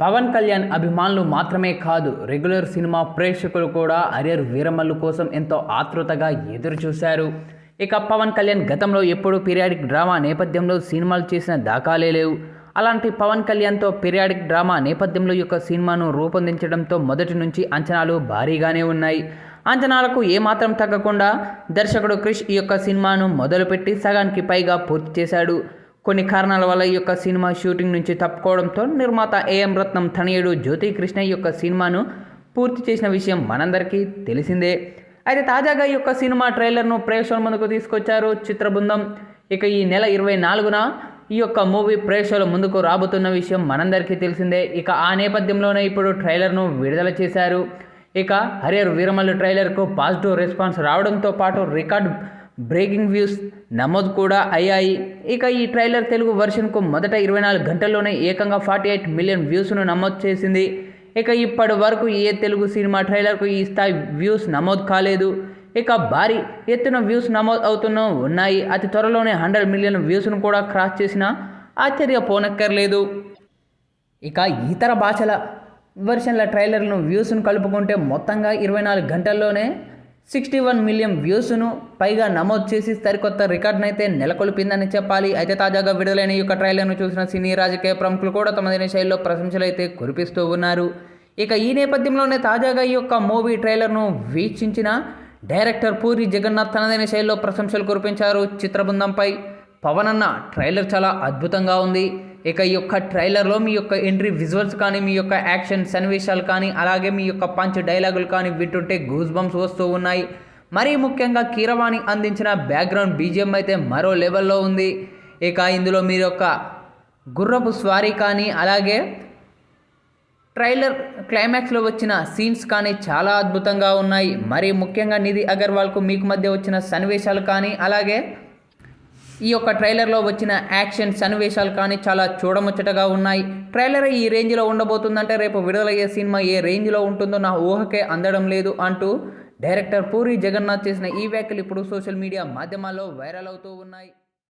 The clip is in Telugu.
పవన్ కళ్యాణ్ అభిమానులు మాత్రమే కాదు రెగ్యులర్ సినిమా ప్రేక్షకులు కూడా అరియర్ వీరమల్లు కోసం ఎంతో ఆతృతగా ఎదురు చూశారు ఇక పవన్ కళ్యాణ్ గతంలో ఎప్పుడూ పీరియాడిక్ డ్రామా నేపథ్యంలో సినిమాలు చేసిన దాఖలే లేవు. అలాంటి పవన్ కళ్యాణ్తో పీరియాడిక్ డ్రామా నేపథ్యంలో ఈ యొక్క సినిమాను రూపొందించడంతో మొదటి నుంచి అంచనాలు భారీగానే ఉన్నాయి. అంచనాలకు ఏమాత్రం తగ్గకుండా దర్శకుడు క్రిష్ ఈ యొక్క సినిమాను మొదలుపెట్టి సగానికి పైగా పూర్తి చేశాడు. కొన్ని కారణాల వల్ల ఈ యొక్క సినిమా షూటింగ్ నుంచి తప్పుకోవడంతో నిర్మాత ఏఎం రత్నం తనయుడు జ్యోతి కృష్ణ ఈ యొక్క సినిమాను పూర్తి చేసిన విషయం మనందరికీ తెలిసిందే. అయితే తాజాగా ఈ యొక్క సినిమా ట్రైలర్ను ప్రేక్షకుల ముందుకు తీసుకొచ్చారు చిత్ర బృందం ఇక ఈ నెల ఇరవై నాలుగున ఈ యొక్క మూవీ ప్రేక్షకుల ముందుకు రాబోతున్న విషయం మనందరికీ తెలిసిందే. ఇక ఆ నేపథ్యంలోనే ఇప్పుడు ట్రైలర్ను విడుదల చేశారు. ఇక హరియర్ వీరమల్లు ట్రైలర్కు పాజిటివ్ రెస్పాన్స్ రావడంతో పాటు రికార్డ్ బ్రేకింగ్ వ్యూస్ నమోదు కూడా అయ్యాయి. ఇక ఈ ట్రైలర్ తెలుగు వెర్షన్కు మొదట ఇరవై నాలుగు గంటల్లోనే ఏకంగా ఫార్టీ ఎయిట్ మిలియన్ వ్యూస్ను నమోదు చేసింది. ఇక ఇప్పటి వరకు ఏ తెలుగు సినిమా ట్రైలర్కు ఈ స్థాయి వ్యూస్ నమోదు కాలేదు. ఇక భారీ ఎత్తున వ్యూస్ నమోదు అవుతున్న ఉన్నాయి. అతి త్వరలోనే హండ్రెడ్ మిలియన్ వ్యూస్ను కూడా క్రాస్ చేసిన ఆశ్చర్యపోనక్కర్లేదు ఇక ఇతర భాషల వెర్షన్ల ట్రైలర్లను వ్యూస్ను కలుపుకుంటే మొత్తంగా ఇరవై నాలుగు గంటల్లోనే సిక్స్టీ వన్ మిలియన్ వ్యూస్ను పైగా నమోదు చేసి సరికొత్త రికార్డును అయితే నెలకొల్పిందని చెప్పాలి. అయితే తాజాగా విడుదలైన ఈ యొక్క ట్రైలర్ను చూసిన సినీ రాజకీయ ప్రముఖులు కూడా తమదైన శైలిలో ప్రశంసలు అయితే కురిపిస్తూ ఉన్నారు. ఇక ఈ నేపథ్యంలోనే తాజాగా ఈ యొక్క మూవీ ట్రైలర్ను వీక్షించిన డైరెక్టర్ పూరి జగన్నాథ్ తనదైన శైలిలో ప్రశంసలు కురిపించారు. చిత్రబృందంపై పవన్ అన్న ట్రైలర్ చాలా అద్భుతంగా ఉంది. ఇక ఈ యొక్క ట్రైలర్లో మీ యొక్క ఎంట్రీ విజువల్స్ కానీ మీ యొక్క యాక్షన్ సన్నివేశాలు కానీ అలాగే మీ యొక్క పంచ్ డైలాగులు కానీ వింటుంటే గూస్ బంప్స్ వస్తూ ఉన్నాయి. మరీ ముఖ్యంగా కీరవాణి అందించిన బ్యాక్గ్రౌండ్ బీజిఎం అయితే మరో లెవెల్లో ఉంది. ఇక ఇందులో మీరు యొక్క గుర్రపు స్వారీ కానీ అలాగే ట్రైలర్ క్లైమాక్స్లో వచ్చిన సీన్స్ కానీ చాలా అద్భుతంగా ఉన్నాయి. మరీ ముఖ్యంగా నిధి అగర్వాల్కు మీకు మధ్య వచ్చిన సన్నివేశాలు కానీ అలాగే ఈ యొక్క ట్రైలర్లో వచ్చిన యాక్షన్ సన్నివేశాలు కానీ చాలా చూడముచ్చటగా ఉన్నాయి. ట్రైలర్ ఈ రేంజ్లో ఉండబోతుందంటే రేపు విడుదలయ్యే సినిమా ఏ రేంజ్లో ఉంటుందో నా ఊహకే అందడం లేదు అంటూ డైరెక్టర్ పూరి జగన్నాథ్ చేసిన ఈ వ్యాఖ్యలు ఇప్పుడు సోషల్ మీడియా మాధ్యమాల్లో వైరల్ అవుతూ ఉన్నాయి.